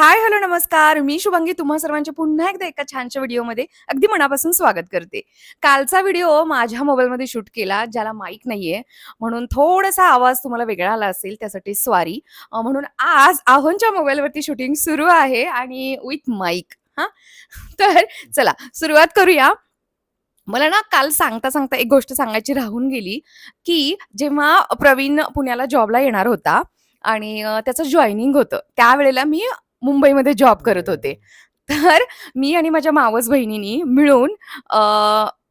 Hi hello नमस्कार. मी शुभांगी तुम्हा सर्वांचे पुन्हा एकदा एका छानशा व्हिडिओमध्ये अगदी मनापासून स्वागत करते. कालचा व्हिडिओ माझ्या मोबाईलमध्ये शूट केला ज्याला माईक नाहीये. म्हणून थोडासा आवाज तुम्हाला वेगळा आला असेल त्यासाठी स्वारी. म्हणून आज आहोनच्या मोबाईलवरती शूटिंग सुरू आहे आणि विथ माईक. हा? तर चला सुरुवात करूया. मला ना काल सांगता सांगता एक गोष्ट सांगायची राहून गेली की जेव्हा प्रवीण पुण्याला जॉबला येणार होता आणि त्याचं जॉईनिंग होतं त्यावेळेला मी मुंबईमध्ये जॉब करत होते. तर मी आणि माझ्या मावस बहिणीनी मिळून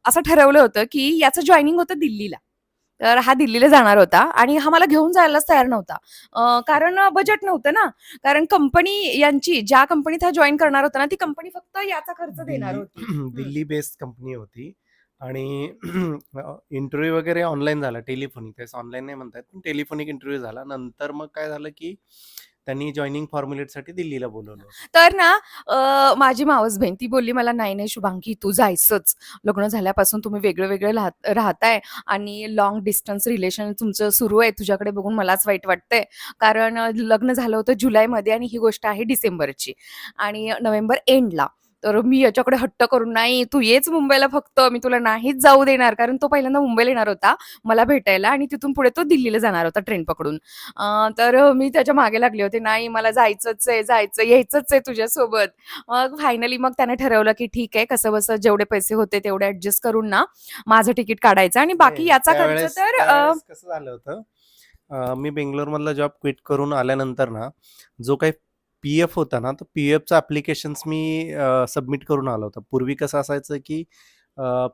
असं ठरवलं होतं की याचं जॉईनिंग होतं दिल्लीला. तर हा दिल्लीला जाणार होता आणि हा मला घेऊन जायलाच तयार नव्हता. कारण बजेट नव्हतं ना. कारण कंपनी यांची ज्या कंपनीत हा जॉईन करणार होता ना ती कंपनी फक्त याचा खर्च देणार होती. दिल्ली बेस्ड कंपनी होती. आणि इंटरव्ह्यू वगैरे ऑनलाईन झाला टेलिफोनिक ऑनलाईन नाही म्हणतात पण टेलिफोनिक इंटरव्ह्यू झाला. नंतर मग काय झालं की त्यांनी जॉईनिंग फॉर्म्युलेटसाठी दिल्लीला बोलवलं तर ना माझी मावस बहीण ती बोलली मला नाही नाही शुभांगी तू जायचंच. लग्न झाल्यापासून तुम्ही वेगळं वेगळं राहत राहताय आणि लॉंग डिस्टन्स रिलेशन तुमचं सुरू आहे तुझ्याकडे बघून मलाच वाईट वाटतंय. कारण लग्न झालं होतं जुलैमध्ये आणि ही गोष्ट आहे डिसेंबरची आणि नोव्हेंबर एंडला तर मी याच्याकडे हट्ट करून नाही तू येच मुंबईला फक्त मी तुला नाहीच जाऊ देणार. कारण तो पहिल्यांदा मुंबईला येणार होता मला भेटायला आणि तिथून पुढे तो दिल्लीला जाणार होता ट्रेन पकडून. तर मी त्याच्यामागे लागले होते नाही मला जायचंच आहे जायचं यायचंच आहे तुझ्यासोबत. मग फायनली मग त्याने ठरवलं की ठीक आहे कसं बसं जेवढे पैसे होते तेवढे ऍडजस्ट करून ना माझं तिकीट काढायचं आणि बाकी याचा खर्च तर कसं झालं होतं मी बेंगलोरमधला जॉब क्विट करून आल्यानंतर ना जो काही पी एफ होता ना तो पी एफचं ॲप्लिकेशन्स मी सबमिट करून आलो होतो. पूर्वी कसं असायचं की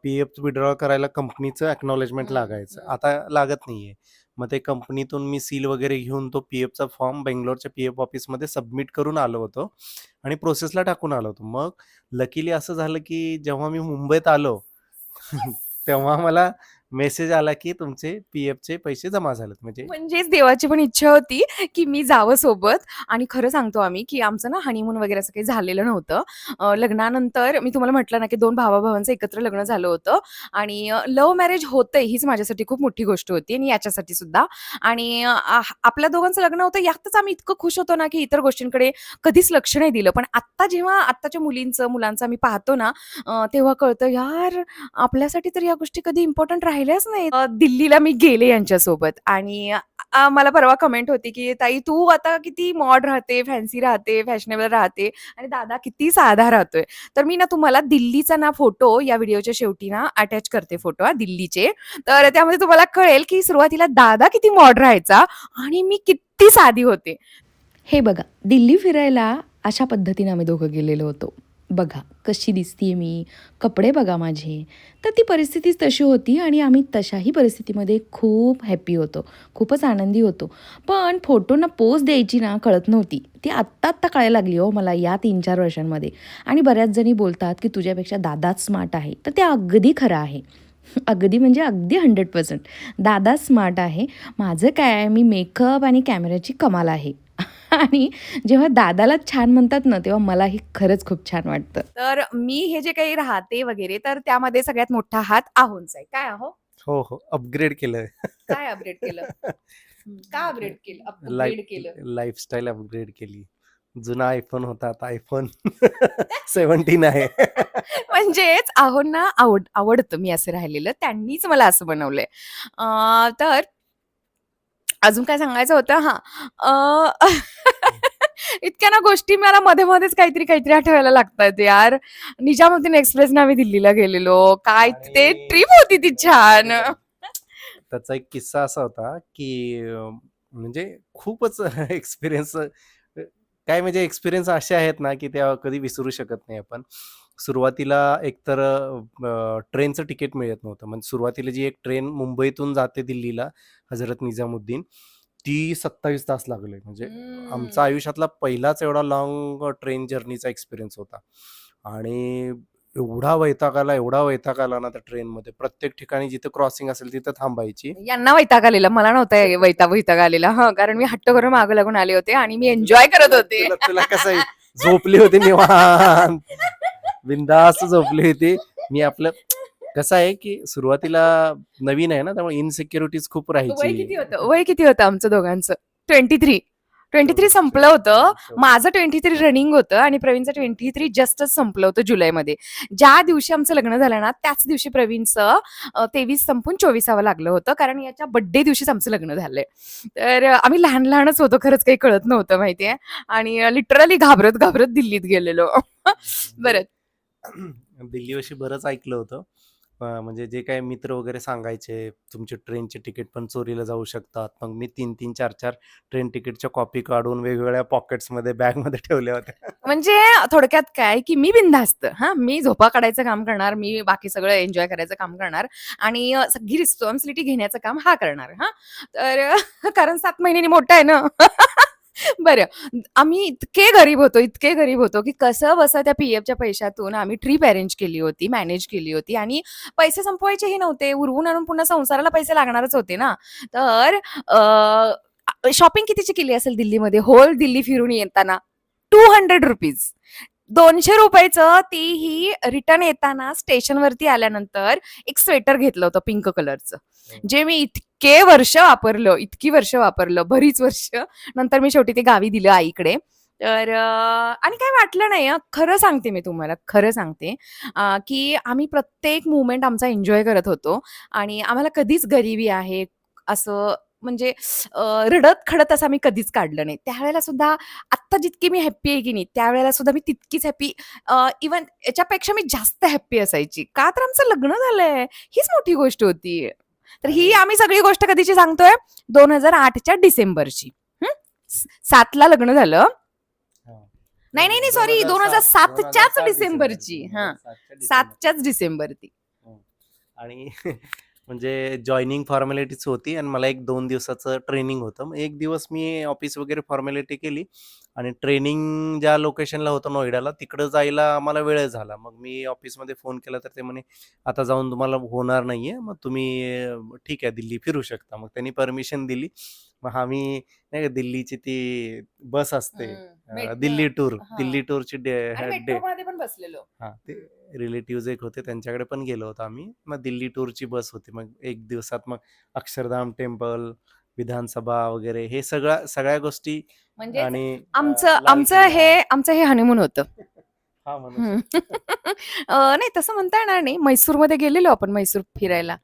पी एफ विड्रॉ करायला कंपनीचं अक्नॉलेजमेंट हम्म, लागायचं. आता लागत नाहीये. मग ते कंपनीतून मी सील वगैरे घेऊन तो पी एफचा फॉर्म बेंगलोरच्या पी एफ ऑफिसमध्ये सबमिट करून आलो होतो आणि प्रोसेसला टाकून आलो होतो. मग लकीली असं झालं की जेव्हा मी मुंबईत आलो तेव्हा मला मेसेज आला की तुमचे पी एफचे पैसे जमा झालेत. म्हणजे म्हणजेच देवाची पण इच्छा होती की मी जावं सोबत. आणि खरं सांगतो आम्ही की आमचं ना हनीमून वगैरे असं काही झालेलं नव्हतं. अं, लग्नानंतर मी तुम्हाला म्हटलं ना की दोन भावाभावांचं एकत्र लग्न झालं होतं. आणि लव्ह मॅरेज होतंय हीच माझ्यासाठी खूप मोठी गोष्ट होती आणि याच्यासाठी सुद्धा. आणि अं, आ- आपल्या दोघांचं लग्न होतं यातच आम्ही इतकं खुश होतो ना की इतर गोष्टींकडे कधीच लक्ष नाही दिलं. पण आत्ता जेव्हा आत्ताच्या मुलींचं मुलांचं आम्ही पाहतो ना अं, तेव्हा कळतं यार आपल्यासाठी तर या गोष्टी कधी इम्पॉर्टंट राहिल्याच नाही दिल्लीला मी गेले यांच्यासोबत आणि मला परवा कमेंट होती की ताई तू आता किती मॉड राहते फॅन्सी राहते फॅशनेबल राहते आणि दादा किती साधा राहतोय. तर मी ना तुम्हाला दिल्लीचा ना फोटो या व्हिडिओच्या शेवटी ना अटॅच करते फोटो हा दिल्लीचे. तर त्यामध्ये तुम्हाला कळेल की सुरुवातीला दादा किती मॉड राहायचा आणि मी किती साधी होते. हे बघा दिल्ली फिरायला अशा पद्धतीने आम्ही दोघं गेलेलो होतो. बघा कशी दिसते मी कपडे बघा माझे. तर ती परिस्थितीच तशी होती आणि आम्ही तशाही परिस्थितीमध्ये खूप हॅपी होतो खूपच आनंदी होतो. पण फोटोंना पोज द्यायची ना कळत नव्हती. ती आत्ता आत्ता कळायला लागली हो मला या तीन चार वर्षांमध्ये. आणि बऱ्याच जणी बोलतात की तुझ्यापेक्षा दादाच स्मार्ट आहे. तर ते अगदी खरं आहे. अगदी म्हणजे अगदी हंड्रेड पर्सेंट दादा स्मार्ट आहे. माझं काय मी मेकअप आणि कॅमेऱ्याची कमाल आहे. आणि जेव्हा दादाला छान म्हणतात ना तेव्हा मलाही खरंच खूप छान वाटतं. तर मी हे जे काही राहते वगैरे तर त्यामध्ये सगळ्यात मोठा हात आहोंचा आहे. काय आहो? हो हो. अपग्रेड केलंय काय अपडेट केलं? का अपडेट केलं? अपग्रेड केलं? लाईफस्टाईल अपग्रेड केली. जुना आयफोन होता आता आयफोन सेवन्टीन आहे. म्हणजेच आहोंना आवड आवडतं मी असं राहिलेलं. त्यांनीच मला असं बनवलंय. अं, तर अजून काय सांगायचं होतं? हा. इतक्या ना गोष्टी मला मध्ये मध्येच काहीतरी काहीतरी आठवायला लागतात यार. निजामुद्दीन एक्सप्रेसने आम्ही दिल्लीला गेलेलो. काय ते ट्रिप होती ती छान. त्याचा एक किस्सा असा होता की म्हणजे खूपच एक्सपिरियन्स काय म्हणजे एक्सपिरियन्स असे आहेत ना की त्या कधी विसरू शकत नाही आपण. सुरुवातीला एकतर अं, ट्रेनचं तिकीट मिळत नव्हतं. म्हणजे सुरुवातीला जी एक ट्रेन मुंबईतून जाते दिल्लीला हजरत निजामुद्दीन ती सत्तावीस तास लागले. म्हणजे आमचा आयुष्यातला पहिलाच एवढा लॉंग ट्रेन जर्नीचा एक्सपिरियन्स होता. आणि एवढा वैताग आला एवढा वैताग आला ना त्या ट्रेनमध्ये प्रत्येक ठिकाणी जिथे क्रॉसिंग असेल तिथे थांबायची. यांना वैताग आलेला. मला नव्हता वैताग वैताग आलेला. हा कारण मी हट्ट करून मागं लागून आले होते आणि मी एन्जॉय करत होते. तुला तुला कसं आहे, झोपली होती निवांत. बिंदास्त झोपली होती. मी आपलं कसं आहे की सुरुवातीला नवीन आहे ना त्यामुळे इनसिक्युरिटीज खूप वय राहायची. किती होतं? वय किती होतं आमचं दोघांचं? ट्वेंटी थ्री ट्वेंटी थ्री संपलं होतं. तेवढं. माझं ट्वेंटी थ्री रनिंग होतं आणि प्रवीणचं ट्वेंटी थ्री जस्टच संपलं होतं जुलैमध्ये. ज्या दिवशी आमचं लग्न झालं ना त्याच दिवशी प्रवीणचं तेवीस संपून चोवीसावं लागलं होतं. कारण याच्या बड्डे दिवशीच आमचं लग्न झालंय. तर अ, आम्ही लहान लहानच होतो खरंच काही कळत नव्हतं माहितीये? आणि लिटरली घाबरत घाबरत दिल्लीत गेलेलो. बरं. दिल्लीविषयी बरंच ऐकलं होतं. अं, म्हणजे जे काही मित्र वगैरे सांगायचे तुमचे ट्रेनचे तिकीट पण चोरीला जाऊ शकतात. मग मी तीन तीन चार चार ट्रेन तिकीटच्या कॉपी काढून वेगवेगळ्या पॉकेट्समध्ये बॅगमध्ये ठेवल्या होत्या. म्हणजे थोडक्यात काय की मी बिनधास्त हा मी झोपा काढायचं काम करणार मी बाकी सगळं एन्जॉय करायचं काम करणार आणि अ, सगळी रिस्पॉन्सिबिलिटी घेण्याचं काम हा करणार हा. तर कारण सात महिन्यांनी मोठा आहे ना. बरं. आम्ही इतके गरीब होतो इतके गरीब होतो की कसं बसं त्या पी एफच्या पैशातून आम्ही ट्रीप अरेंज केली होती मॅनेज केली होती आणि पैसे संपवायचेही नव्हते. उरवून आणून पुन्हा संसाराला पैसे लागणारच होते ना. तर शॉपिंग कितीची केली असेल दिल्लीमध्ये? होल दिल्ली फिरून येताना? टू हंड्रेड रुपीज दोनशे रुपयाचं तीही रिटर्न येताना स्टेशनवरती आल्यानंतर एक स्वेटर घेतलं होतं पिंक कलरचं जे मी इतके वर्ष वापरलं इतकी वर्ष वापरलं बरीच वर्ष. नंतर मी शेवटी ते गावी दिलं आईकडे. तर आणि काय वाटलं नाही हं. खरं सांगते मी तुम्हाला खरं सांगते. की आम्ही प्रत्येक मुवमेंट आमचा एन्जॉय करत होतो. आणि आम्हाला कधीच गरिबी आहे असं म्हणजे रडत खडत असं आम्ही कधीच काढलं नाही. त्यावेळेला सुद्धा आत्ता जितकी मी हॅप्पी आहे की नाही त्यावेळेला सुद्धा मी तितकीच हॅप्पी इवन याच्यापेक्षा मी जास्त हॅप्पी असायची. का तर आमचं लग्न झालंय. हीच मोठी गोष्ट होती. तर ही आम्ही सगळी गोष्ट कधीची सांगतोय? दोन हजार आठच्या डिसेंबरची. हं? सातला लग्न झालं. नाही, नाही, नाही, sorry, 2007 च्याच डिसेंबरची. हां. सातच्याच डिसेंबर ती आणि म्हणजे जॉईनिंग फॉर्मॅलिटीच होती आणि मला एक दोन दिवसाचं ट्रेनिंग होतं. मग एक दिवस मी ऑफिस वगैरे फॉर्मॅलिटी केली आणि ट्रेनिंग ज्या लोकेशनला होतं नोएडाला तिकडं जायला आम्हाला वेळ झाला. मग मी ऑफिसमध्ये फोन केला तर ते म्हणे आता जाऊन तुम्हाला होणार नाही आहे मग तुम्ही ठीक आहे दिल्ली फिरू शकता. मग त्यांनी परमिशन दिली. मग आम्ही नाही का दिल्लीची ती बस असते. हं, दिल्ली टूर हां. दिल्ली टूरची डे पण बसलेलो हां, ते रिलेटिव्हज एक होते त्यांच्याकडे पण गेलो होतो आम्ही. मग दिल्ली टूरची बस होती. मग एक दिवसात मग अक्षरधाम टेम्पल, विधानसभा वगैरे हे सगळ्या सगळ्या गोष्टी म्हणजे आणि अ, आमचं लाल आमचं किल्ला. हे आमचं हे हनीमून होतं हां. अ, नाही तसं म्हणता येणार नाही म्हैसूरमध्ये गेलेलो आपण म्हैसूर फिरायला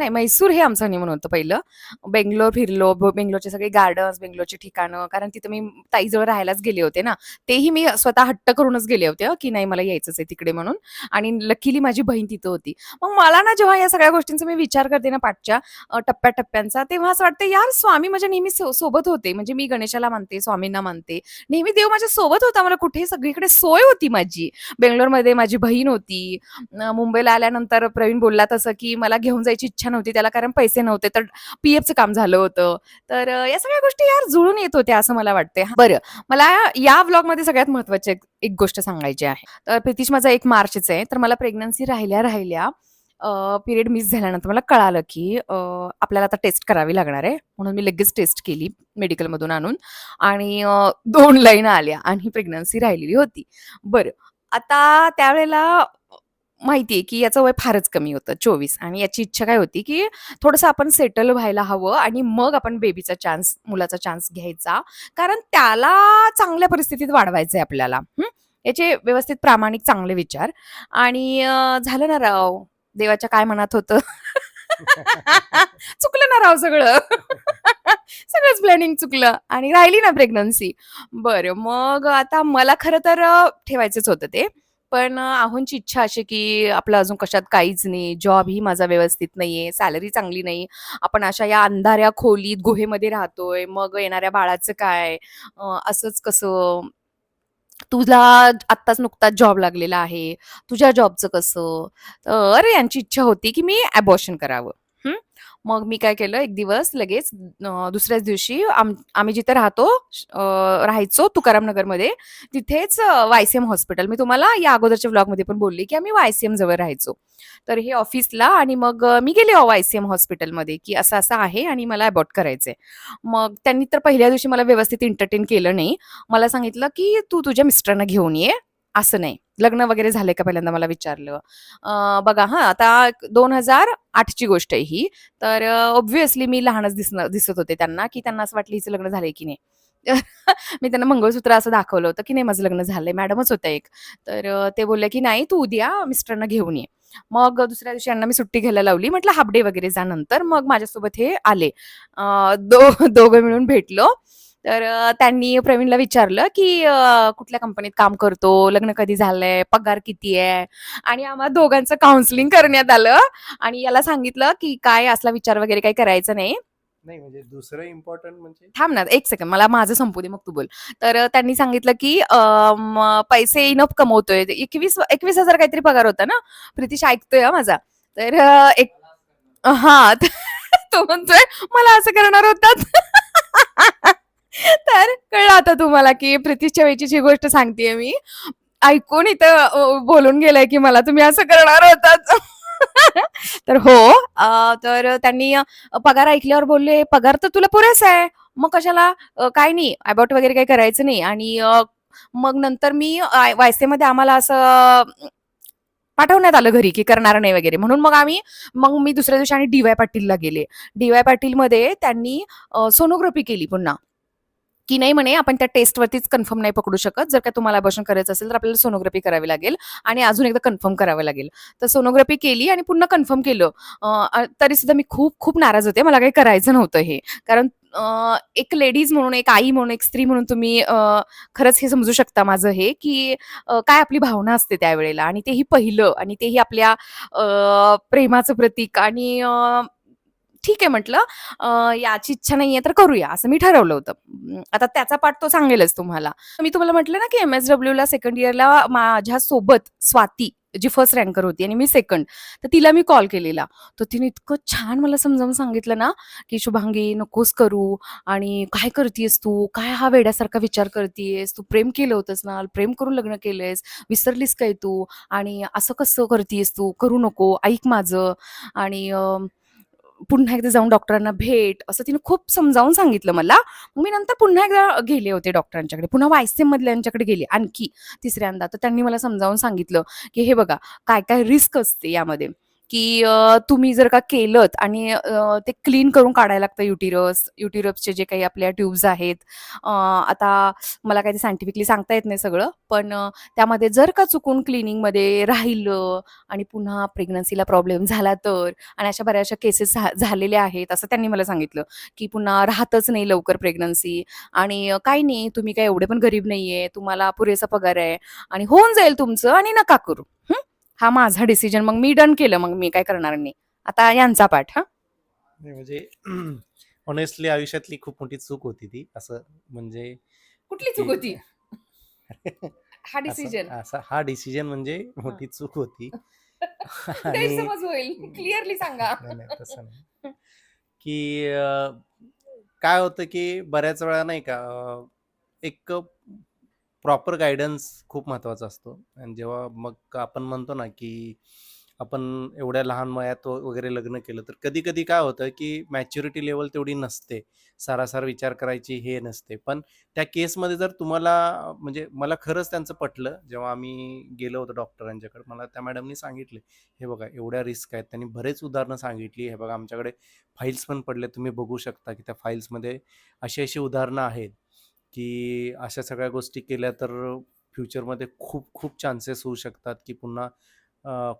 नाही मैसूर हे आमचं हनीमून होतं पहिलं. बेंगलोर फिरलो बेंगलोरचे सगळे गार्डन्स बेंगलोरची ठिकाणं कारण तिथं मी ताईजवळ राहायलाच गेले होते ना. तेही मी स्वतः हट्ट करूनच गेले होते की नाही मला यायचंच आहे तिकडे म्हणून. आणि लकीली माझी बहीण तिथं होती. मग मला ना जेव्हा या सगळ्या गोष्टींचा मी विचार करते ना पाठच्या टप्प्या टप्प्याटप्प्यांचा तेव्हा असं वाटतं यार स्वामी माझ्या नेहमी सो- सोबत होते. म्हणजे मी गणेशाला मानते स्वामींना मानते. नेहमी देव माझ्या सोबत होता मला कुठे सगळीकडे सोय होती माझी. बेंगलोरमध्ये माझी बहीण होती. मुंबईला आल्यानंतर प्रवीण बोलला तसं की मला घेऊन जायची इच्छा नव्हती त्याला कारण पैसे नव्हते तर पी एफचं काम झालं होतं. तर या सगळ्या गोष्टी यार जुळून येत होत्या असं मला वाटते बरं. मला या व्लॉगमध्ये सगळ्यात महत्वाची एक- एक गोष्ट सांगायची आहे. तर प्रितीश माझा एक मार्चच आहे तर मला प्रेग्नन्सी राहिल्या राहिल्या पिरियड मिस झाल्यानंतर मला कळालं की आपल्याला आता टेस्ट करावी लागणार आहे. म्हणून मी लगेच टेस्ट केली मेडिकलमधून आणून. आणि दोन लाईन आल्या आणि प्रेग्नन्सी राहिलेली होती. बरं. आता त्यावेळेला माहिती आहे की याचं वय फारच कमी होतं चोवीस. आणि याची इच्छा काय होती की थोडंसं आपण सेटल व्हायला हवं आणि मग आपण बेबीचा चान्स मुलाचा चान्स घ्यायचा. कारण त्याला चांगल्या परिस्थितीत वाढवायचं आहे आपल्याला? याचे व्यवस्थित प्रामाणिक चांगले विचार. आणि झालं ना राव. देवाच्या काय मनात होतं? चुकलं ना राव सगळं. सगळंच प्लॅनिंग चुकलं. आणि राहिली ना प्रेग्नन्सी बरं मग आता मला खरं तर ठेवायचंच होतं ते. पण आहोंची इच्छा अशी की आपलं अजून कशात काहीच नाही जॉब ही माझा व्यवस्थित नाहीये सॅलरी चांगली नाही. आपण अशा या अंधाऱ्या खोलीत गुहेमध्ये राहतोय मग येणाऱ्या बाळाचं काय? असंच कसं तुला आत्ताच नुकताच जॉब लागलेला आहे तुझ्या जॉबचं कसं? तर यांची इच्छा होती की मी ॲबॉर्शन करावं. मग मी काय केलं एक दिवस लगेच दुसऱ्याच दिवशी आम आम्ही जिथे राहतो राहायचो तुकारामनगरमध्ये तिथेच वायसीएम हॉस्पिटल. मी तुम्हाला या अगोदरच्या ब्लॉगमध्ये पण बोलली की आम्ही वायसीएम जवळ राहायचो. तर हे ऑफिसला आणि मग मी गेले वायसीएम हॉस्पिटलमध्ये की असं असं आहे आणि मला अबॉट करायचंय. मग त्यांनी तर पहिल्या दिवशी मला व्यवस्थित एंटरटेन केलं नाही. मला सांगितलं की तू तुझ्या मिस्टरांना घेऊन ये. असं नाही लग्न वगैरे झालंय का पहिल्यांदा मला विचारलं बघा हा आता दोन हजार आठची गोष्ट आहे ही तर ऑब्व्हियसली मी लहानच दिसणं दिसत होते त्यांना की त्यांना असं वाटलं हिचं लग्न झालंय की नाही मी त्यांना मंगळसूत्र असं दाखवलं होतं, की नाही माझं लग्न झालंय. मॅडमच होत्या एक. तर ते बोलले, की "नाही तू उद्या मिस्टरांना घेऊन ये." मग दुसऱ्या दिवशी यांना मी सुट्टी घ्यायला लावली. म्हटलं हाफ डे वगैरे जा नंतर. मग माझ्यासोबत हे आले. दो दोघं मिळून भेटलो. तर त्यांनी प्रवीणला विचारलं, की "कुठल्या कंपनीत काम करतो? लग्न कधी झालंय? पगार किती आहे?" आणि आम्हा दोघांचं काउन्सिलिंग करण्यात आलं आणि याला सांगितलं, की "काय असला विचार वगैरे काही करायचा नाही. नाही म्हणजे दुसरं इम्पॉर्टंट म्हणजे थांब ना, 1 सेकंड मला माझं संपू दे मग तू बोल. तर त्यांनी सांगितलं, की पैसे इनफ कमवतोय. 21 21,000 काहीतरी पगार होता ना? प्रितिश ऐकतोय हां माझा. तर एक हां. तो म्हणतोय मला असं करणार होतात. तर कळलं आता तुम्हाला, की प्रितिशच्या वेळची जी गोष्ट सांगतेय मी. ऐकून इथं बोलून गेलाय, की मला तुम्ही असं करणार होतात. तर हो. तर त्यांनी पगार ऐकल्यावर बोलले, "पगार तर तुला पुरेसा आहे. मग कशाला काय काही नाही, अबाउट वगैरे काही करायचं नाही." आणि मग नंतर मी आय वायसेमध्ये आम्हाला असं पाठवण्यात आलं घरी, की करणार नाही वगैरे. म्हणून मग आम्ही मग मी दुसऱ्या दिवशी आणि डी-वाय पाटीलला गेले. डी-वाय पाटीलमध्ये त्यांनी सोनोग्राफी केली पुन्हा. की नाही म्हणे आपण त्या टेस्टवरतीच कन्फर्म नाही पकडू शकत. जर का तुम्हाला अबॉर्शन करायचं असेल तर आपल्याला सोनोग्राफी करावी लागेल आणि अजून एकदा कन्फर्म करावं लागेल. तर सोनोग्राफी केली आणि पुन्हा कन्फर्म केलं. तरी तरीसुद्धा मी खूप खूप नाराज होते. मला काही करायचं नव्हतं हे. कारण एक लेडीज म्हणून, एक आई म्हणून, एक स्त्री म्हणून तुम्ही खरंच हे समजू शकता माझं हे, की काय आपली भावना असते त्यावेळेला आणि तेही पहिलं आणि तेही आपल्या प्रेमाचं प्रतीक आणि ठीक आहे म्हटलं याची इच्छा नाहीये तर करूया असं मी ठरवलं होतं. आता त्याचा पाठ तो सांगेलच तुम्हाला. मी तुम्हाला म्हटलं ना, की एम-एस-डब्ल्यूला सेकंड इयरला माझ्यासोबत स्वाती जी फर्स्ट रँकर होती आणि मी सेकंड. तर तिला मी कॉल केलेला. तर तिने इतकं छान मला समजावून सांगितलं ना, की "शुभांगी नकोस करू आणि काय करतेस तू? काय हा वेड्यासारखा विचार करतेस तू प्रेम केलं होतंस ना? प्रेम करून लग्न केलंयस. विसरलीस काय तू? आणि असं कसं करतेस तू? करू नको. ऐक माझं आणि पुन्हा एकदा जाऊन डॉक्टरांना भेट." असं तिने खूप समजावून सांगितलं मला. मग मी नंतर पुन्हा एकदा गेले होते डॉक्टरांच्याकडे. पुन्हा वायसीएममधल्यांच्याकडे गेले आणखी तिसऱ्यांदा. तर त्यांनी मला समजावून सांगितलं, की "हे बघा काय-काय रिस्क असते यामध्ये, की तुम्ही जर का केलत आणि ते क्लीन करून काढायला लागतं युटिरस. युटिरसचे जे काही आपल्या ट्यूब्स आहेत. आता मला काही सायंटिफिकली सांगता येत नाही सगळं. पण त्यामध्ये जर का चुकून क्लिनिंगमध्ये राहिलं आणि पुन्हा प्रेग्नन्सीला प्रॉब्लेम झाला तर आणि अशा बऱ्याचशा केसेस झा झालेल्या आहेत." असं त्यांनी मला सांगितलं, की पुन्हा राहतच नाही लवकर प्रेग्नन्सी आणि काही नाही तुम्ही काय एवढे पण गरीब नाहीये. तुम्हाला पुरेसा पगार आहे आणि होऊन जाईल तुमचं आणि नका करू. हं. माझा डिसिजन. मग मी डन केलं. मग मी काय करणार नाही. आता यांचा पाठ हां. म्हणजे हॉनेस्टली आयुष्यातली खूप मोठी चूक होती ती. असं म्हणजे कुठली चूक होती? हा डिसिजन. असा हा डिसिजन म्हणजे. मोठी चूक होती. आणि गैरसमज होईल. क्लिअरली सांगा. नाही, नाही तसं नाही. की काय होतं की बऱ्याच वेळा नाही का एक प्रॉपर गायडन्स खूप महत्त्वाचा असतो आणि जेव्हा मग आपण म्हणतो ना, की आपण एवढ्या लहान वयात व वगैरे लग्न केलं, तर कधी-कधी काय होतं की मॅच्युरिटी लेवल तेवढी नसते. सारासार विचार करायची हे नसते. पण त्या केसमध्ये जर तुम्हाला म्हणजे मला खरंच त्यांचं पटलं. जेव्हा आम्ही गेलो होतो डॉक्टरांच्याकडे, मला त्या मॅडमनी सांगितले, "हे बघा एवढ्या रिस्क आहेत." त्यांनी बरेच उदाहरणं सांगितली. "हे बघा आमच्याकडे फाईल्स पण पडले. तुम्ही बघू शकता की त्या फाईल्समध्ये अशी-अशी उदाहरणं आहेत, की अशा सगळ्या गोष्टी केल्या तर फ्युचरमध्ये खूप-खूप चान्सेस होऊ शकतात, की पुन्हा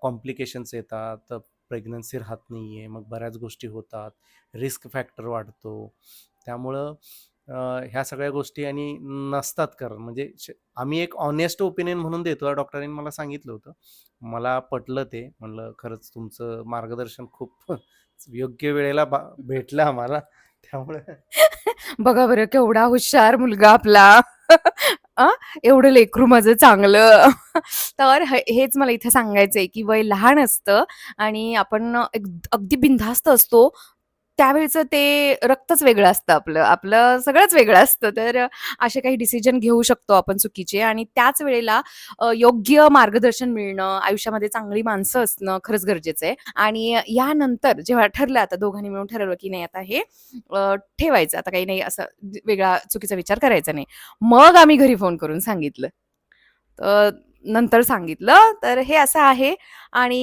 कॉम्प्लिकेशन्स येतात. प्रेग्नन्सी राहत आहे मग बऱ्याच गोष्टी होतात. रिस्क फॅक्टर वाढतो. त्यामुळं ह्या सगळ्या गोष्टी आणि नसतात कारण म्हणजे श आम्ही एक ऑनेस्ट ओपिनियन म्हणून देतो." डॉक्टरांनी मला सांगितलं होतं. मला पटलं ते. म्हणलं खरंच तुमचं मार्गदर्शन खूप योग्य वेळेला भा भेटलं आम्हाला. त्यामुळे बघा बरं केवढा हुशार मुलगा आपला. एवढं लेकरू माझं चांगलं. तर हेच मला इथे सांगायचंय, की वय लहान असतं आणि आपण एक अगदी बिनधास्त असतो. त्यावेळचं ते रक्तच वेगळं असतं आपलं. आपलं सगळंच वेगळं असतं. तर असे काही डिसिजन घेऊ शकतो आपण चुकीचे आणि त्याच वेळेला योग्य मार्गदर्शन मिळणं, आयुष्यामध्ये चांगली माणसं असणं खरंच गरजेचं आहे. आणि यानंतर जेव्हा ठरलं आता दोघांनी मिळून ठरवलं, की नाही आता हे ठेवायचं. आता काही नाही असं वेगळा चुकीचा विचार करायचा नाही. मग आम्ही घरी फोन करून सांगितलं. तर नंतर सांगितलं. तर हे असं आहे आणि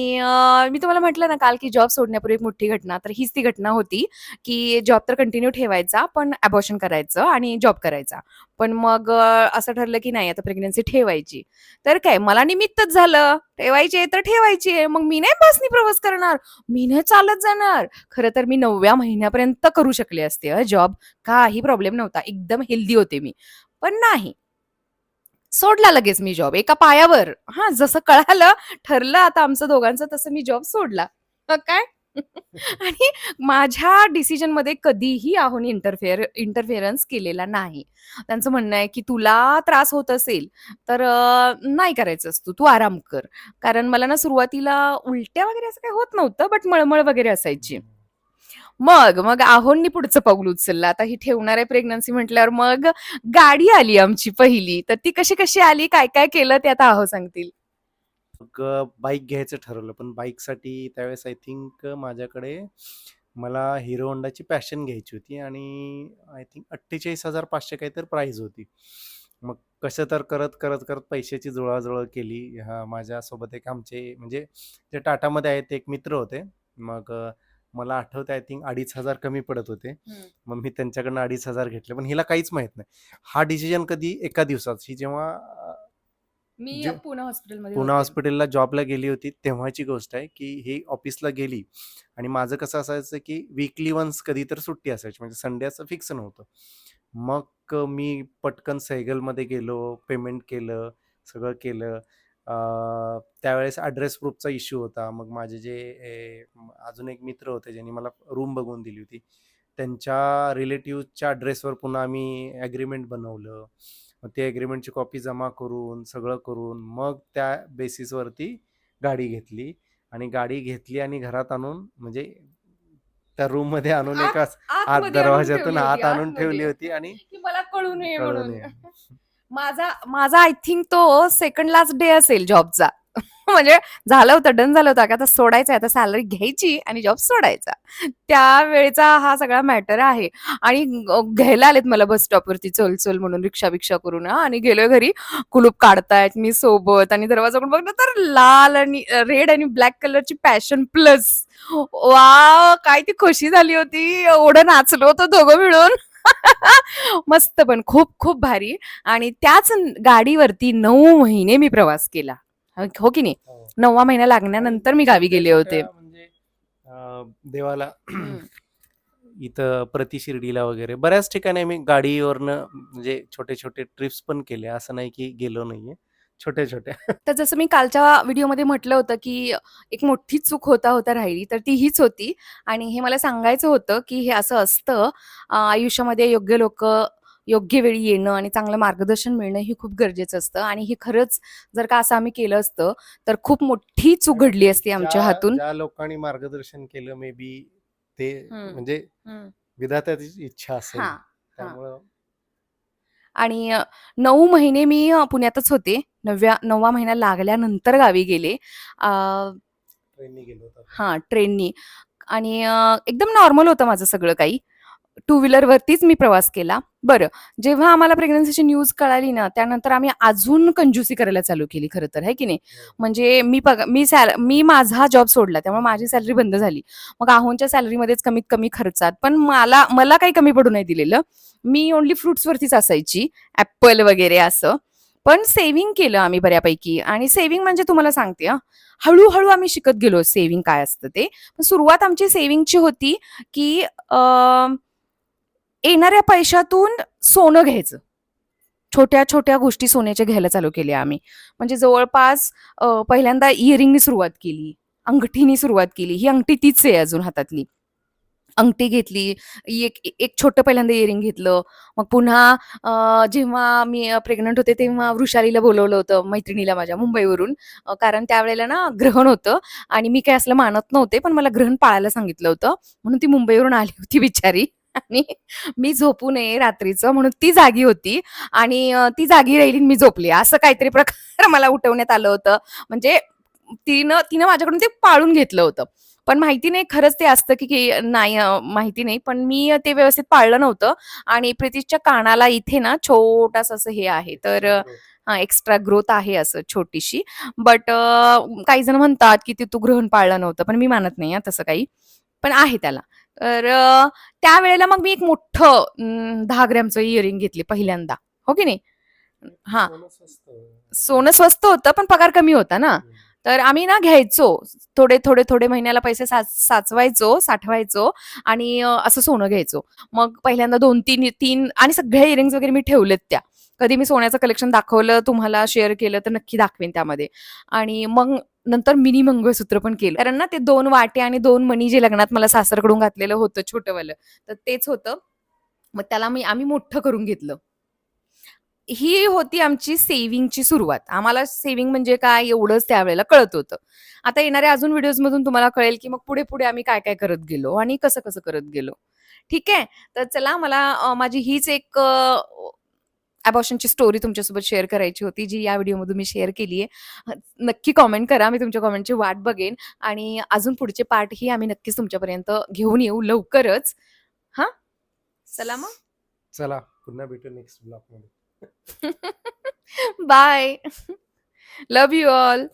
मी तुम्हाला म्हटलं ना काल, की जॉब सोडण्यापूर्वी एक मोठी घटना. तर हीच ती घटना होती, की जॉब तर कंटिन्यू ठेवायचा, पण अबॉर्शन करायचं आणि जॉब करायचा. पण मग असं ठरलं, की नाही आता प्रेग्नन्सी ठेवायची. तर काय मला निमित्तच झालं. ठेवायची आहे तर ठेवायची आहे. मग मी नाही बसनी प्रवास करणार, मी नाही चालत जाणार. खरं तर मी नवव्या महिन्यापर्यंत करू शकले असते जॉब. काही प्रॉब्लेम नव्हता. एकदम हेल्दी होते मी. पण नाही. सोडला लगेच मी जॉब एका पायावर. हां, जसं कळालं, ठरलं आता आमचं दोघांचं तसं मी जॉब सोडला. काय? आणि माझ्या डिसिजनमध्ये कधीही आहोन इंटरफेअर इंटरफेअरन्स केलेला नाही. त्यांचं म्हणणं आहे, की "तुला त्रास होत असेल, तर नाही करायचं तू, तू आराम कर." कारण मला ना सुरुवातीला उलट्या वगैरे असं काही होत नव्हतं, बट मळमळ वगैरे असायची. मग, मग आहोंनी पुढचं पाऊल उचललं. आता ही ठेवणार आहे प्रेग्नन्सी म्हटल्यावर मग गाडी आली आमची पहिली. तर ती कशी-कशी आली, काय-काय केलं ते आता आहो सांगतील. मग बाईक घ्यायचं ठरवलं. पण बाईकसाठी त्यावेळेस आय थिंक माझ्याकडे मला हिरो होंडाची पॅशन घ्यायची होती आणि आय थिंक 48,500 काहीतरी प्राईज होती. मग कसं तर करत, करत, करत पैशाची जुळवाजुळव केली. हा माझ्यासोबत एक आमचे म्हणजे जे टाटामध्ये आहेत ते एक मित्र होते. मग मला आठवतंय आय थिंक 2,500 कमी पडत होते. मग मी त्यांच्याकडनं 2,500 घेतले. पण हिला काहीच माहीत नाही. हा डिसिजन कधी एका दिवसात ही जेव्हा मी पुणे हॉस्पिटलमध्ये पुणा. हॉस्पिटलला जॉबला गेली होती तेव्हाची गोष्ट आहे, की ही ऑफिसला गेली आणि माझं कसं असायचं, की वीकली वन्स कधी तर सुट्टी असायची. म्हणजे संडे असं फिक्स नव्हतं. मग मी पटकन सेगलमध्ये गेलो, पेमेंट केलं, सगळं केलं. त्यावेळेस ॲड्रेस प्रूफचा इश्यू होता. मग माझे जे अजून एक मित्र होते, ज्यांनी मला रूम बघून दिली होती. त्यांच्या रिलेटिव्हच्या ॲड्रेसवर पुन्हा आम्ही ॲग्रीमेंट बनवलं. मग ते ॲग्रीमेंटची कॉपी जमा करून, सगळं करून, मग त्या बेसिसवरती गाडी घेतली आणि गाडी घेतली आणि घरात आणून म्हणजे त्या रूममध्ये आणून आत एकाच आत आणून ठेवली आत आणून ठेवली. होती आणि मला कळू माझा माझा आय थिंक तो सेकंड लास्ट डे असेल जॉबचा. म्हणजे झालं होतं, डन झालं होतं, की आता सोडायचं आता सॅलरी घ्यायची आणि जॉब सोडायचा. त्यावेळेचा हा सगळा मॅटर आहे. आणि घ्यायला आलेत मला बस स्टॉपवरती चल-चल म्हणून रिक्षा-बिक्षा करून आणि गेलोय घरी. कुलूप काढतायत, मी सोबत आणि दरवाजा करून बघतो तर लाल आणि रेड आणि ब्लॅक कलरची पॅशन प्लस. वा काय ती खुशी झाली होती. एवढं नाचलो होतो दोघं मिळून. मस्त पण खूप खूप भारी आणि त्याच गाडीवरती 9 महिने मी प्रवास केला. हो की नाही? हो. 9वा महिना आणि लागल्यानंतर मी गावी गेले होते. म्हणजे देवाला. इथं प्रति शिर्डीला वगैरे बऱ्याच ठिकाणी आम्ही गाडीवरनं म्हणजे छोटे-छोटे ट्रिप्स पण केले. असं नाही की गेलो नाहीये. छोट्या-छोट्या. तर जसं मी कालच्या व्हिडिओमध्ये म्हटलं होतं, की एक मोठी चूक होता होता राहिली, तर ती हीच होती आणि हे मला सांगायचं होतं, की हे असं असतं आयुष्यामध्ये योग्य लोकं योग्य वेळी येणं आणि चांगलं मार्गदर्शन मिळणं हे खूप गरजेचं असतं आणि हे खरंच जर का असं आम्ही केलं असतं, तर खूप मोठी चूक घडली असती आमच्या हातून. लोकांनी मार्गदर्शन केलं मे बी ते म्हणजे. विधात्याची इच्छा असेल. त्यामुळं आणि 9 महिने मी पुण्यातच होते. 9व्या 9वा महिना लागल्यानंतर गावी गेले. हां, ट्रेननी आणि एकदम नॉर्मल होतं माझं सगळं काही. टू व्हीलरवरतीच मी प्रवास केला. बरं, जेव्हा आम्हाला प्रेग्नन्सीची न्यूज कळाली ना, त्यानंतर आम्ही अजून कंजूसी करायला चालू केली खरं तर, आहे की नाही? हो. म्हणजे मी पगा मी सॅल मी माझा जॉब सोडला, त्यामुळे माझी सॅलरी बंद झाली. मग आहोंच्या सॅलरीमध्येच कमीत कमी खर्चात पण मला मला काही कमी पडू नाही दिलेलं. मी ओन्ली फ्रुट्सवरतीच असायची, ॲपल वगैरे असं. पण सेव्हिंग केलं आम्ही बऱ्यापैकी आणि सेव्हिंग म्हणजे तुम्हाला सांगते हां, हळू-हळू आम्ही शिकत गेलो सेव्हिंग काय असतं ते. पण सुरुवात आमची सेव्हिंगची होती, की अ, येणाऱ्या पैशातून सोनं घ्यायचं. छोट्या-छोट्या गोष्टी सोन्याच्या घ्यायला चालू केल्या आम्ही. म्हणजे जवळपास पहिल्यांदा इयरिंगनी सुरुवात केली, अंगठीनी सुरुवात केली. ही अंगठी तीच आहे अजून हातातली. अंगठी घेतली, एक एक छोटं पहिल्यांदा इयरिंग घेतलं. मग पुन्हा जेव्हा मी प्रेग्नंट होते, तेव्हा वृषालीला बोलवलं होतं, मैत्रिणीला माझ्या मुंबईवरून. कारण त्यावेळेला ना ग्रहण होतं आणि मी काय असलं मानत नव्हते, पण मला ग्रहण पाळायला सांगितलं होतं. म्हणून ती मुंबईवरून आली होती बिचारी आणि मी झोपू नये रात्रीचं म्हणून ती जागी होती आणि ती जागी राहिली मी झोपले. असं काहीतरी प्रकार मला उठवण्यात आलं होतं. म्हणजे तिनं तिनं माझ्याकडून ते पाळून घेतलं होतं. पण माहिती नाही खरंच ते असतं की की नाही माहिती नाही. पण मी ते व्यवस्थित पाळलं नव्हतं आणि प्रितीशच्या कानाला इथे ना छोटासा असं हे आहे. तर अ, हां, एक्स्ट्रा ग्रोथ आहे असं छोटीशी. बट काही जण म्हणतात की ते तू ग्रहण पाळलं नव्हतं. पण मी मानत नाही तसं काही. पण आहे त्याला. तर त्यावेळेला मग मी एक मोठं 10 ग्रॅमचं इयरिंग घेतले पहिल्यांदा. हो की नाही? हां. सोनं स्वस्त होतं, पण पगार कमी होता ना. तर आम्ही ना घ्यायचो. थोडे, थोडे, थोडे महिन्याला पैसे साच साचवायचो, साठवायचो आणि असं सोनं घ्यायचो. मग पहिल्यांदा 2-3 3 आणि सगळ्या इयरिंग्ज वगैरे मी ठेवलेत त्या. कधी मी सोन्याचं कलेक्शन दाखवलं, तुम्हाला शेअर केलं तर नक्की दाखवेन त्यामध्ये. आणि मग नंतर मिनी मंगळसूत्र पण केलं. कारण ना ते दोन वाटे आणि दोन मणी जे लग्नात मला सासरकडून घातलेलं होतं छोटंवालं, तर तेच होतं. मग त्याला मी आम्ही मोठं करून घेतलं. ही होती आमची सेव्हिंगची सुरुवात. आम्हाला सेव्हिंग म्हणजे काय एवढंच त्यावेळेला कळत होतं. आता येणाऱ्या अजून व्हिडिओजमधून तुम्हाला कळेल की मग पुढे-पुढे आम्ही काय-काय करत गेलो आणि कसं-कसं करत गेलो. ठीक आहे. तर चला मला माझी हीच एक अबॉर्शनची स्टोरी तुमच्यासोबत शेअर करायची होती, जी या व्हिडिओमधून मी शेअर केली आहे. नक्की कमेंट करा. मी तुमच्या कमेंटची वाट बघेन आणि अजून पुढचे पार्टही आम्ही नक्कीच तुमच्यापर्यंत घेऊन येऊ लवकरच. हां? चला मग. चला पुन्हा भेटू नेक्स्ट ब्लॉगमध्ये. बाय. Love you all.